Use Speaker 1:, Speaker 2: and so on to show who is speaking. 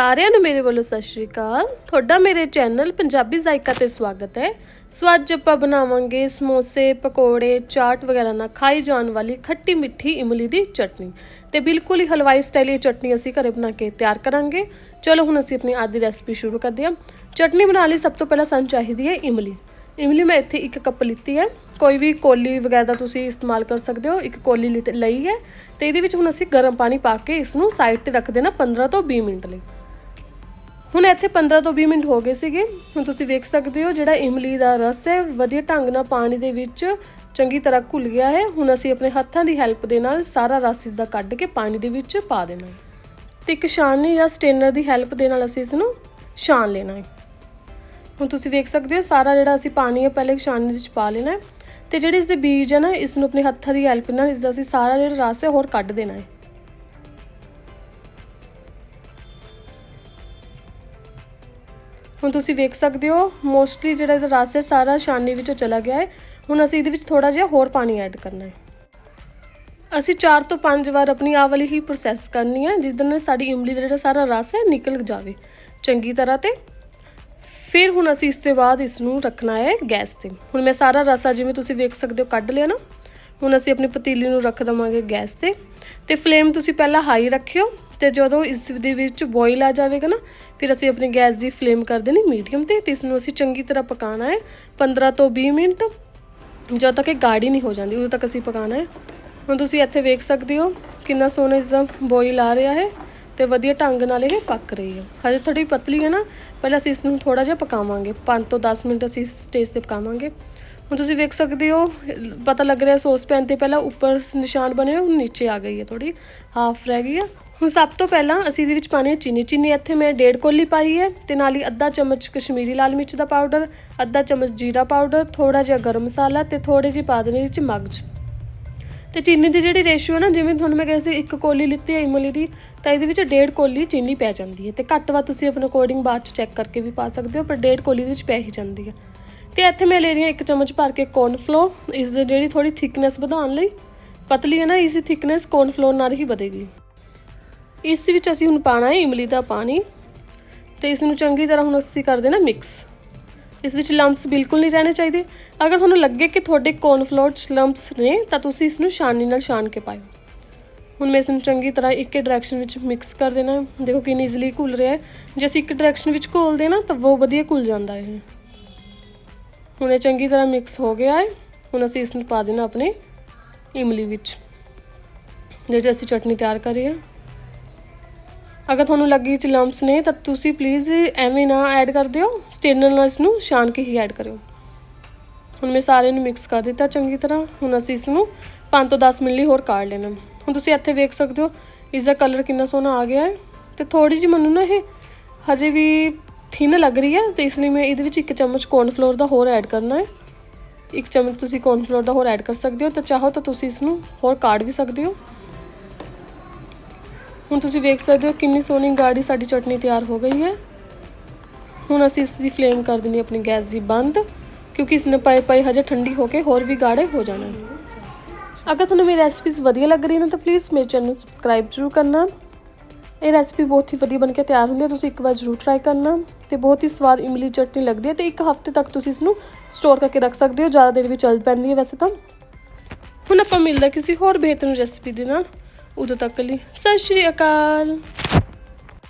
Speaker 1: ਸਾਰਿਆਂ ਨੂੰ ਮੇਰੇ ਵੱਲੋਂ ਸਤਿ ਸ਼੍ਰੀ ਅਕਾਲ। ਤੁਹਾਡਾ ਮੇਰੇ ਚੈਨਲ ਪੰਜਾਬੀ ਜ਼ਾਇਕਾ ਤੇ ਸਵਾਗਤ ਹੈ। ਸੋ ਅੱਜ ਆਪਾਂ ਬਣਾਵਾਂਗੇ ਸਮੋਸੇ, ਪਕੌੜੇ, ਚਾਟ ਵਗੈਰਾ ਨਾਲ ਖਾਈ ਜਾਣ ਵਾਲੀ ਖੱਟੀ ਮਿੱਠੀ ਇਮਲੀ ਦੀ ਚਟਨੀ। ਤੇ ਬਿਲਕੁਲ ਹੀ ਹਲਵਾਈ ਸਟਾਈਲ ਇਹ ਚਟਨੀ ਅਸੀਂ ਘਰੇ ਬਣਾ ਕੇ ਤਿਆਰ ਕਰਾਂਗੇ। ਚਲੋ ਹੁਣ ਅਸੀਂ ਆਪਣੀ ਅੱਜ ਦੀ ਰੈਸਪੀ ਸ਼ੁਰੂ ਕਰਦੇ ਹਾਂ। ਚਟਨੀ ਬਣਾਉਣ ਲਈ ਸਭ ਤੋਂ ਪਹਿਲਾਂ ਸਾਨੂੰ ਚਾਹੀਦੀ ਹੈ ਇਮਲੀ। ਇਮਲੀ ਮੈਂ ਇੱਥੇ ਇੱਕ ਕੱਪ ਲਿੱਤੀ ਹੈ। ਕੋਈ ਵੀ ਕੋਲੀ ਵਗੈਰਾ ਦਾ ਤੁਸੀਂ ਇਸਤੇਮਾਲ ਕਰ ਸਕਦੇ ਹੋ। ਇੱਕ ਕੋਲੀ ਲਿੱਤ- ਲਈ ਹੈ। ਤੇ ਇਹਦੇ ਵਿੱਚ ਹੁਣ ਅਸੀਂ ਗਰਮ ਪਾਣੀ ਪਾ ਕੇ ਇਸ ਨੂੰ ਸਾਈਡ ਤੇ ਰੱਖ ਦੇਣਾ 15 ਤੋਂ 20 ਮਿੰਟ ਲਈ। ਹੁਣ ਇੱਥੇ 15 ਤੋਂ 20 ਮਿੰਟ ਹੋ ਗਏ ਸੀਗੇ। ਹੁਣ ਤੁਸੀਂ ਵੇਖ ਸਕਦੇ ਹੋ ਜਿਹੜਾ ਇਮਲੀ ਦਾ ਰਸ ਹੈ, ਵਧੀਆ ਢੰਗ ਨਾਲ ਪਾਣੀ ਦੇ ਵਿੱਚ ਚੰਗੀ ਤਰ੍ਹਾਂ ਘੁਲ ਗਿਆ ਹੈ। ਹੁਣ ਅਸੀਂ ਆਪਣੇ ਹੱਥਾਂ ਦੀ ਹੈਲਪ ਦੇ ਨਾਲ ਸਾਰਾ ਰਸ ਇਸ ਦਾ ਕੱਢ ਕੇ ਪਾਣੀ ਦੇ ਵਿੱਚ ਪਾ ਦੇਣਾ ਹੈ। ਤੇ ਇੱਕ ਛਾਨਣੀ ਜਾਂ ਸਟੇਨਰ ਦੀ ਹੈਲਪ ਦੇ ਨਾਲ ਅਸੀਂ ਇਸ ਨੂੰ ਛਾਣ ਲੈਣਾ ਹੈ। ਹੁਣ ਤੁਸੀਂ ਵੇਖ ਸਕਦੇ ਹੋ ਸਾਰਾ ਜਿਹੜਾ ਅਸੀਂ ਪਾਣੀ ਹੈ, ਪਹਿਲੇ ਇੱਕ ਛਾਨਣੀ ਵਿੱਚ ਪਾ ਲੈਣਾ ਹੈ। ਤੇ ਜਿਹੜੇ ਇਸ ਦੇ ਬੀਜ ਹੈ ਨਾ ਇਸ ਨੂੰ ਆਪਣੇ ਹੱਥਾਂ ਦੀ ਹੈਲਪ ਨਾਲ ਇਸ ਦਾ ਅਸੀਂ ਸਾਰਾ ਜਿਹੜਾ ਰਸ ਹੈ, ਹੋਰ ਕੱਢ ਦੇਣਾ ਹੈ। ਹੁਣ ਤੁਸੀਂ ਵੇਖ ਸਕਦੇ ਹੋ ਮੋਸਟਲੀ ਜਿਹੜਾ ਇਹਦਾ ਰਸ ਹੈ, ਸਾਰਾ ਛਾਨਣੀ ਵਿੱਚੋਂ ਚਲਾ ਗਿਆ ਹੈ। ਹੁਣ ਅਸੀਂ ਇਹਦੇ ਵਿੱਚ ਥੋੜਾ ਜਿਹਾ ਹੋਰ ਪਾਣੀ ਐਡ ਕਰਨਾ ਹੈ। ਅਸੀਂ 4 ਤੋਂ 5 ਵਾਰ ਆਪਣੀ ਆਹ ਵਾਲੀ ਹੀ ਪ੍ਰੋਸੈਸ ਕਰਨੀ ਹੈ, ਜਿਸ ਨਾਲ ਸਾਡੀ ਇਮਲੀ ਦਾ ਜਿਹੜਾ ਸਾਰਾ ਰਸ ਹੈ, ਨਿਕਲ ਜਾਵੇ। ਚੰਗੀ ਤਰ੍ਹਾਂ ਤੇ। ਫਿਰ ਹੁਣ ਅਸੀਂ ਇਸ ਤੋਂ ਬਾਅਦ ਇਸ ਨੂੰ ਰੱਖਣਾ ਹੈ ਗੈਸ ਤੇ। ਹੁਣ ਮੈਂ ਸਾਰਾ ਰਸਾ ਜਿਵੇਂ ਤੁਸੀਂ ਵੇਖ ਸਕਦੇ ਹੋ, ਕੱਢ ਲਿਆ ਨਾ। ਹੁਣ ਅਸੀਂ ਆਪਣੀ ਪਤੀਲੀ ਨੂੰ ਰੱਖ ਦਵਾਂਗੇ ਗੈਸ ਤੇ। ਤੇ ਫਲੇਮ ਤੁਸੀਂ ਪਹਿਲਾਂ ਹਾਈ ਰੱਖਿਓ। ਤੇ ਜਦੋਂ ਇਸ ਦੇ ਵਿੱਚ ਬੋਇਲ ਆ ਜਾਵੇਗਾ ਨਾ ਫਿਰ ਅਸੀਂ ਆਪਣੀ ਗੈਸ ਦੀ ਫਲੇਮ ਕਰ ਦੇਣੀ ਮੀਡੀਅਮ ਤੇ ਤੇ ਇਸ ਨੂੰ ਅਸੀਂ ਚੰਗੀ ਤਰ੍ਹਾਂ ਪਕਾਉਣਾ ਹੈ 15 ਤੋਂ 20 ਮਿੰਟ। ਜਦੋਂ ਤੱਕ ਇਹ ਗਾੜੀ ਨਹੀਂ ਹੋ ਜਾਂਦੀ ਉਦੋਂ ਤੱਕ ਅਸੀਂ ਪਕਾਉਣਾ ਹੈ। ਹੁਣ ਤੁਸੀਂ ਇੱਥੇ ਵੇਖ ਸਕਦੇ ਹੋ ਕਿੰਨਾ ਸੋਹਣਾ ਇਸ ਦਾ ਬੋਇਲ ਆ ਰਿਹਾ ਹੈ ਤੇ ਵਧੀਆ ਢੰਗ ਨਾਲ ਇਹ ਪੱਕ ਰਹੀ ਹੈ। ਹਜੇ ਥੋੜੀ ਪਤਲੀ ਹੈ ਨਾ ਪਹਿਲਾਂ ਅਸੀਂ ਇਸ ਨੂੰ ਥੋੜਾ ਜਿਹਾ ਪਕਾਵਾਂਗੇ। 5 ਤੋਂ 10 ਮਿੰਟ ਅਸੀਂ ਸਟੇਜ ਤੇ ਪਕਾਵਾਂਗੇ। ਹੁਣ ਤੁਸੀਂ ਵੇਖ ਸਕਦੇ ਹੋ ਪਤਾ ਲੱਗ ਰਿਹਾ ਸੌਸ ਪੈਨ ਤੇ ਪਹਿਲਾਂ ਉੱਪਰ ਨਿਸ਼ਾਨ ਬਣੇ ਹੋਏ, ਹੁਣ ਨੀਚੇ ਆ ਗਈ ਹੈ ਥੋੜੀ ਹਾਫ ਰਹਿ ਗਈ ਹੈ। ਹੁਣ ਸਭ ਤੋਂ ਪਹਿਲਾਂ ਅਸੀਂ ਇਹਦੇ ਵਿੱਚ ਪਾਣੀ ਹੈ ਚੀਨੀ। ਚੀਨੀ ਇੱਥੇ ਮੈਂ ਡੇਢ ਕੋਲੀ ਪਾਈ ਹੈ ਤੇ ਨਾਲ ਹੀ ਅੱਧਾ ਚਮਚ ਕਸ਼ਮੀਰੀ ਲਾਲ ਮਿਰਚ ਦਾ ਪਾਊਡਰ, ਅੱਧਾ ਚਮਚ ਜੀਰਾ ਪਾਊਡਰ ਥੋੜਾ ਜਿਹਾ ਗਰਮ ਮਸਾਲਾ ਤੇ ਥੋੜੇ ਜਿਹੇ ਪਾ ਦੇਣੇ ਵਿੱਚ ਮਗਜ। ਤੇ ਚੀਨੀ ਦੀ ਜਿਹੜੀ ਰੇਸ਼ੀਓ ਨਾ, ਜਿਵੇਂ ਤੁਹਾਨੂੰ ਮੈਂ ਕਿਹਾ ਸੀ ਇੱਕ ਕੋਲੀ ਲਿੱਤੀ ਹੈ ਇਮਲੀ ਦੀ, ਤਾਂ ਇਹਦੇ ਵਿੱਚ ਡੇਢ ਕੋਲੀ ਚੀਨੀ ਪੈ ਜਾਂਦੀ ਹੈ ਤੇ ਘੱਟ ਵਾ ਤੁਸੀਂ ਆਪਣੇ ਅਕੋਰਡਿੰਗ ਬਾਅਦ ਚ ਚੈੱਕ ਕਰਕੇ ਵੀ ਪਾ ਸਕਦੇ ਹੋ, ਪਰ ਡੇਢ ਕੋਲੀ ਦੇ ਵਿੱਚ ਪੈ ਹੀ ਜਾਂਦੀ ਹੈ। ਤੇ ਇੱਥੇ ਮੈਂ ਲੈ ਰਹੀ ਹਾਂ ਇੱਕ ਚਮਚ ਭਰ ਕੇ ਕੌਰਨ ਫਲੋਰ ਇਸ ਦੀ ਜਿਹੜੀ ਥੋੜੀ ਥਿਕਨੈਸ ਵਧਾਉਣ ਲਈ, ਪਤਲੀ ਹੈ ਨਾ ਇਸ ਦੀ ਥਿਕਨੈਸ ਕੌਰਨ ਫਲੋਰ ਨਾਲ ਹੀ ਵਧੇਗੀ। ਇਸ ਵਿੱਚ ਅਸੀਂ ਹੁਣ ਪਾਣਾ ਹੈ ਇਮਲੀ ਦਾ ਪਾਣੀ ਤੇ ਇਸ ਨੂੰ ਚੰਗੀ ਤਰ੍ਹਾਂ ਹੁਣ ਅਸੀਂ ਕਰ ਦੇਣਾ ਮਿਕਸ ਇਸ ਵਿੱਚ ਲੰਪਸ ਬਿਲਕੁਲ ਨਹੀਂ ਰਹਿਣੇ ਚਾਹੀਦੇ। ਅਗਰ ਤੁਹਾਨੂੰ ਲੱਗੇ ਕਿ ਤੁਹਾਡੇ ਕੌਰਨਫਲੋਰ 'ਚ ਲੰਪਸ ਨੇ, ਤਾਂ ਤੁਸੀਂ ਇਸ ਨੂੰ ਛਾਨਣੀ ਨਾਲ ਛਾਨ ਕੇ ਪਾਇਓ। ਹੁਣ ਮੈਂ ਇਸ ਨੂੰ ਚੰਗੀ ਤਰ੍ਹਾਂ ਇੱਕ ਹੀ ਡਾਇਰੈਕਸ਼ਨ ਵਿੱਚ ਮਿਕਸ ਕਰ ਦੇਣਾ। ਦੇਖੋ ਕਿੰਨੀ ਈਜ਼ੀਲੀ ਘੁਲ ਰਿਹਾ ਹੈ। ਜੇ ਅਸੀਂ ਇੱਕ ਡਾਇਰੈਕਸ਼ਨ ਵਿੱਚ ਘੋਲਦੇ ਨਾ ਤਾਂ ਉਹ ਵਧੀਆ ਘੁਲ ਜਾਂਦਾ ਹੈ ਹੁਣ ਇਹ ਚੰਗੀ ਤਰ੍ਹਾਂ ਮਿਕਸ ਹੋ ਗਿਆ ਹੈ। ਹੁਣ ਅਸੀਂ ਇਸ ਨੂੰ ਪਾ ਦੇਣਾ ਆਪਣੇ ਇਮਲੀ ਵਿੱਚ। ਜਿਹੜੀ ਅਸੀਂ ਚਟਨੀ ਤਿਆਰ ਕਰੀ ਹੈ। ਅਗਰ ਤੁਹਾਨੂੰ ਲੱਗੀ ਚ ਲੰਪਸ ਨੇ, ਤਾਂ ਤੁਸੀਂ ਪਲੀਜ਼ ਐਵੇਂ ਨਾ ਐਡ ਕਰ ਦਿਓ ਸਟੇਨਰ ਨਾਲ ਇਸ ਨੂੰ ਛਾਨ ਕੇ ਹੀ ਐਡ ਕਰਿਓ। ਹੁਣ ਮੈਂ ਸਾਰੇ ਨੂੰ ਮਿਕਸ ਕਰ ਦਿੱਤਾ ਚੰਗੀ ਤਰ੍ਹਾਂ। ਹੁਣ ਅਸੀਂ ਇਸ ਨੂੰ 5 ਤੋਂ 10 ਮਿੰਟ ਲਈ ਹੋਰ ਕਾੜ ਲੈਣਾ। ਹੁਣ ਤੁਸੀਂ ਇੱਥੇ ਵੇਖ ਸਕਦੇ ਹੋ ਇਸ ਦਾ ਕਲਰ ਕਿੰਨਾ ਸੋਹਣਾ ਆ ਗਿਆ ਹੈ। ਤੇ ਥੋੜੀ ਜਿਹੀ ਮੈਨੂੰ ਨਾ ਇਹ ਹਜੇ ਵੀ ਥਿਨ ਲੱਗ ਰਹੀ ਹੈ, ਤੇ ਇਸ ਲਈ ਮੈਂ ਇਹਦੇ ਵਿੱਚ ਇੱਕ ਚਮਚ ਕੌਰਨਫਲੋਰ ਦਾ ਹੋਰ ਐਡ ਕਰਨਾ ਹੈ। ਇੱਕ ਚਮਚ ਤੁਸੀਂ ਕੌਰਨਫਲੋਰ ਦਾ ਹੋਰ ਐਡ ਕਰ ਸਕਦੇ ਹੋ, ਤਾਂ ਚਾਹੋ ਤਾਂ ਤੁਸੀਂ ਇਸ ਨੂੰ ਹੋਰ ਕਾੜ ਵੀ ਸਕਦੇ ਹੋ। ਹੁਣ ਤੁਸੀਂ ਵੇਖ ਸਕਦੇ ਹੋ ਕਿੰਨੀ ਸੋਹਣੀ ਗਾੜੀ ਸਾਡੀ ਚਟਨੀ ਤਿਆਰ ਹੋ ਗਈ ਹੈ। ਹੁਣ ਅਸੀਂ ਇਸ ਦੀ ਫਲੇਮ ਕਰ ਦੇਣੀ ਆਪਣੀ ਗੈਸ ਦੀ ਬੰਦ, ਕਿਉਂਕਿ ਇਸ ਨੇ ਪਏ ਪਏ ਹਜੇ ਠੰਡੀ ਹੋ ਕੇ ਹੋਰ ਵੀ ਗਾੜੇ ਹੋ ਜਾਣਾ ਅਗਰ ਤੁਹਾਨੂੰ ਮੇਰੀ ਰੈਸਪੀਜ਼ ਵਧੀਆ ਲੱਗ ਰਹੀ ਨੇ ਤਾਂ ਪਲੀਜ਼ ਮੇਰੇ ਚੈਨਲ ਨੂੰ ਸਬਸਕ੍ਰਾਈਬ ਜ਼ਰੂਰ ਕਰਨਾ। ਇਹ ਰੈਸਪੀ ਬਹੁਤ ਹੀ ਵਧੀਆ ਬਣ ਕੇ ਤਿਆਰ ਹੁੰਦੀ ਹੈ, ਤੁਸੀਂ ਇੱਕ ਵਾਰ ਜ਼ਰੂਰ ਟਰਾਈ ਕਰਨਾ। ਤੇ ਬਹੁਤ ਹੀ ਸਵਾਦ ਇਮਲੀ ਚਟਨੀ ਲੱਗਦੀ ਹੈ ਤੇ ਇੱਕ ਹਫ਼ਤੇ ਤੱਕ ਤੁਸੀਂ ਇਸ ਨੂੰ ਸਟੋਰ ਕਰਕੇ ਰੱਖ ਸਕਦੇ ਹੋ, ਜ਼ਿਆਦਾ ਦੇਰ ਵੀ ਚੱਲ ਪੈਂਦੀ ਹੈ ਵੈਸੇ ਤਾਂ। ਹੁਣ ਆਪਾਂ ਮਿਲਦਾ ਕਿਸੇ ਹੋਰ ਬਿਹਤਰ ਰੈਸਪੀ ਦੇ ਨਾਲ। ਉਦੋਂ ਤੱਕ ਲਈ। ਸਤਿ ਸ਼੍ਰੀ ਅਕਾਲ।